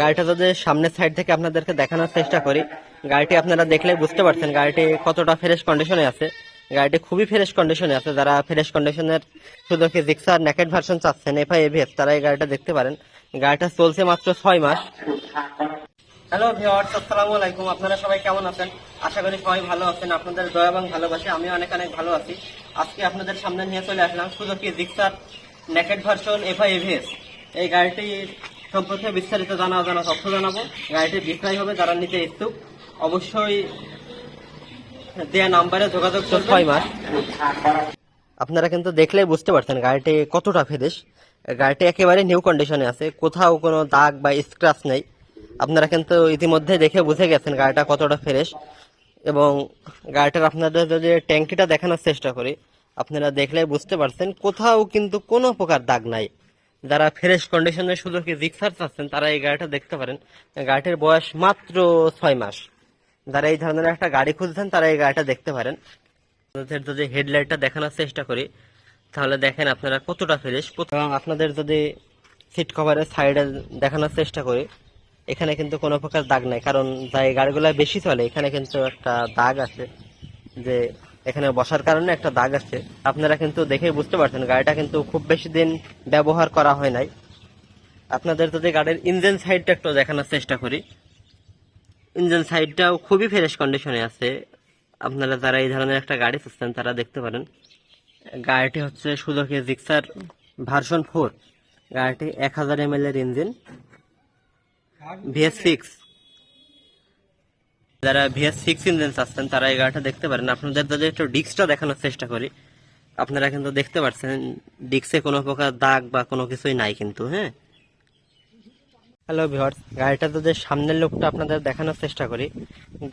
গাড়িটা যদি সামনের সাইড থেকে আপনাদেরকে দেখানোর চেষ্টা করি, গাড়িটি আপনারা দেখলে বুঝতে পারছেন গাড়িটি কতটা ফ্রেশ কন্ডিশনে আছে। গাড়িটি খুবই ফ্রেশ কন্ডিশনে আছে। যারা ফ্রেশ কন্ডিশনের কি জিক্সার নেকেট ভার্সন চাচ্ছেন এফআই এভিএস তারা এই গাড়িটা দেখতে পারেন। গাড়িটা চলছে মাত্র ছয় মাস। হ্যালো ভিওয়ার্স আসসালামু আলাইকুম। আপনারা সবাই কেমন আছেন? আশা করি সবাই ভালো আছেন। আপনাদের দয়া এবং ভালোবাসে আমি অনেক অনেক ভালো আছি। আজকে আপনাদের সামনে নিয়ে চলে আসলাম Suzuki Gixxer naked version FI ABS এই গাড়িটি সম্পর্কে বিস্তারিত জানা জানা তথ্য জানাব। গাড়িটি বিক্রয় হবে যারা নিতে ইচ্ছুক অবশ্যই দেয়া নাম্বারে যোগাযোগ ছয় মাস। আপনারা কিন্তু দেখলেই বুঝতে পারছেন গাড়িটি কতটা ফ্রেশ গাড়িটি একেবারে নিউ কন্ডিশনে আছে কোথাও কোনো দাগ বা স্ক্র্যাচ নেই। আপনারা কিন্তু ইতিমধ্যে দেখে বুঝে গেছেন গাড়িটা কতটা ফ্রেশ। এবং গাড়িটার আপনাদের যদি ট্যাঙ্কিটা দেখানোর চেষ্টা করি আপনারা দেখলে বুঝতে পারছেন কোথাও কিন্তু কোনো প্রকার দাগ নাই। যারা ফ্রেশ কন্ডিশনে শুধু কি জিক্সার চাচ্ছেন, তারা এই গাড়িটা দেখতে পারেন। গাড়িটির বয়স মাত্র ছয় মাস। যারা এই ধরনের একটা গাড়ি খুঁজছেন, তারা এই গাড়িটা দেখতে পারেন। আপনাদের যদি হেডলাইটটা দেখানোর চেষ্টা করি, তাহলে দেখেন আপনারা কতটা ফ্রেশ এবং আপনাদের যদি সিট কভারের সাইডে দেখানোর চেষ্টা করি, এখানে কিন্তু কোনো প্রকার দাগ নাই। কারণ যাই গাড়িগুলো বেশি চলে, এখানে কিন্তু একটা দাগ আছে যে এখানে বসার কারণে একটা দাগ আছে। আপনারা কিন্তু দেখেই বুঝতে পারছেন, গাড়িটা কিন্তু খুব বেশি দিন ব্যবহার করা হয় নাই। আপনাদের যদি গাড়ির ইঞ্জিন সাইডটা একটু দেখানোর চেষ্টা করি। ইঞ্জিন সাইডটাও খুবই ফ্রেশ কন্ডিশনে আছে। আপনারা যারা এই ধরনের একটা গাড়ি খুঁজছেন, তারা দেখতে পারেন। গাড়িটি হচ্ছে সুজুকি জিক্সার ভার্সন ফোর গাড়িটি এক হাজার এম এর ইঞ্জিন ভিএস সিক্স যারা ভিএস সিক্স ইঞ্জিন চাচ্ছেন তারা এই গাড়িটা দেখতে পারেন। আপনাদের যদি একটু ডিস্কটা দেখানোর চেষ্টা করি, আপনারা কিন্তু দেখতে পাচ্ছেন ডিস্কে কোনো প্রকার দাগ বা কোনো কিছুই নাই কিন্তু হ্যাঁ? হ্যালো ভিওর্স গাড়িটা যদি সামনের লোকটা আপনাদের দেখানোর চেষ্টা করি,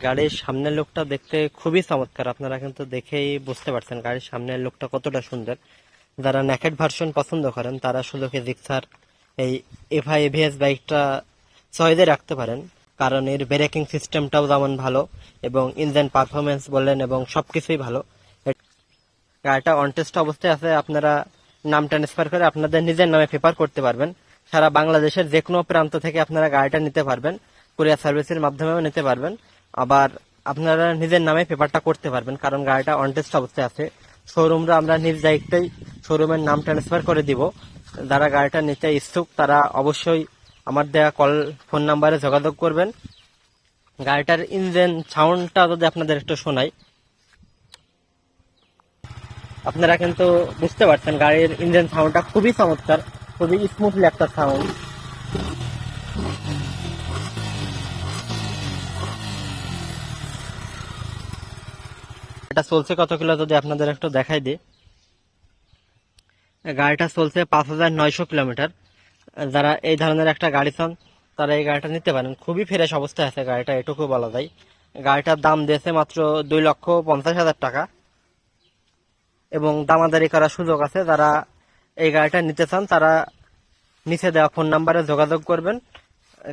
গাড়ির সামনের লোকটা দেখতে খুবই চমৎকার। আপনারা কিন্তু দেখেই বুঝতে পারছেন গাড়ির সামনের লোকটা কতটা সুন্দর। যারা ন্যাকেট ভার্সন পছন্দ করেন, তারা শুধু কি জিক্সার এই এফআই এভিএস বাইকটা সহজে রাখতে পারেন। কারণ এর ব্রেকিং সিস্টেমটাও যেমন ভালো এবং ইঞ্জিন পারফরমেন্স বললেন এবং সবকিছুই ভালো। গাড়িটা অনটেস্ট অবস্থায় আছে, আপনারা নাম ট্রান্সফার করে আপনাদের নিজের নামে পেপার করতে পারবেন। সারা বাংলাদেশের যে কোনো প্রান্ত থেকে আপনারা গাড়িটা নিতে পারবেন কুরিয়ার সার্ভিসের মাধ্যমেও নিতে পারবেন। আবার আপনারা নিজের নামে পেপারটা করতে পারবেন, কারণ গাড়িটা অনটেস্ট অবস্থায় আছে। শোরুমরা আমরা নিজ দায়িত্বেই শোরুমের নাম ট্রান্সফার করে দিব। যারা গাড়িটা নিতে ইচ্ছুক, তারা অবশ্যই আমার দেওয়া কল, ফোন নাম্বারে যোগাযোগ করবেন। গাড়িটার ইঞ্জিন, সাউন্ডটা যদি আপনাদের একটু শোনাই। আপনারা কিন্তু বুঝতে পারছেন, গাড়ির ইঞ্জিন সাউন্ডটা খুবই চমৎকার, খুবই স্মুথলি একটা সাউন্ড এটা চলছে কত কিলো যদি আপনাদের একটু দেখাই দিই। গাড়িটা চলছে পাঁচ হাজার নয়শো কিলোমিটার। যারা এই ধরনের একটা গাড়ি চান, তারা এই গাড়িটা নিতে পারেন। খুবই ফ্রেশ অবস্থায় আছে গাড়িটা, এটুকু বলা যায়। গাড়িটার দাম দিয়েছে মাত্র দুই লক্ষ পঞ্চাশ হাজার টাকা। এবং দামাদারি করার সুযোগ আছে, যারা এই গাড়িটা নিতে চান, তারা নিচে দেওয়া ফোন নাম্বারে যোগাযোগ করবেন।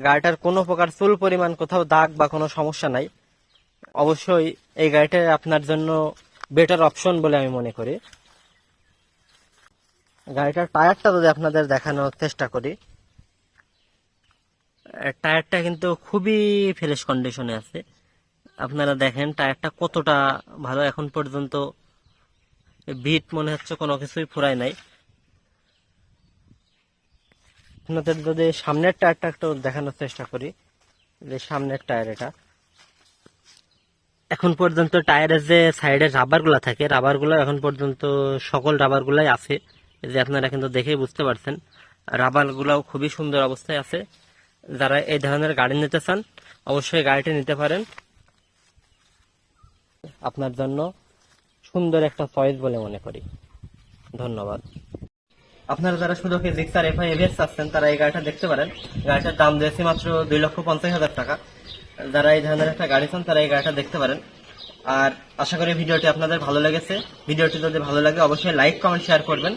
গাড়িটার কোনো প্রকার চুল পরিমাণ, কোথাও দাগ বা কোনো সমস্যা নাই। অবশ্যই এই গাড়িটা আপনার জন্য বেটার অপশন বলে আমি মনে করি। গাড়িটার টায়ারটা যদি আপনাদের দেখানোর চেষ্টা করি। টায়ারটা কিন্তু খুবই ফ্রেশ কন্ডিশনে আছে। আপনারা দেখেন, টায়ারটা কতটা ভালো এখন পর্যন্ত। বিট মনে হচ্ছে কোনো কিছুই ফুরায় নাই। আপনাদের যদি সামনের টায়ারটা একটু দেখানোর চেষ্টা করি, যে সামনের টায়ার এটা। এখন পর্যন্ত টায়ারের যে সাইডের রাবারগুলা থাকে, রাবারগুলো এখন পর্যন্ত সকল রাবার গুলাই আছে। যে আপনারা কিন্তু দেখেই বুঝতে পারছেন রাবার গুলাও খুবই সুন্দর অবস্থায় আছে। যারা এই ধরনের গাড়ি নিতে চান, অবশ্যই গাড়িটি নিতে পারেন। আপনার জন্য সুন্দর একটা চয়েস বলে মনে করি। ধন্যবাদ। আপনারা যারা শুধু জিক্সার এফআই এভিএস চাচ্ছেন, তারা এই গাড়িটা দেখতে পারেন। গাড়িটার দাম দিয়েছে মাত্র দুই লক্ষ পঞ্চাশ হাজার টাকা। যারা এই ধরনের একটা গাড়ি চান, তারা এই গাড়িটা দেখতে পারেন। আর আশা করি ভিডিওটি আপনাদের ভালো লেগেছে। ভিডিওটি যদি ভালো লাগে, অবশ্যই লাইক, কমেন্ট, শেয়ার করবেন।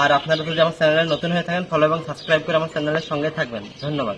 আর আপনারা যদি আমার চ্যানেলে নতুন হয়ে থাকেন ফলো এবং সাবস্ক্রাইব করে আমার চ্যানেলের সঙ্গে থাকবেন। ধন্যবাদ।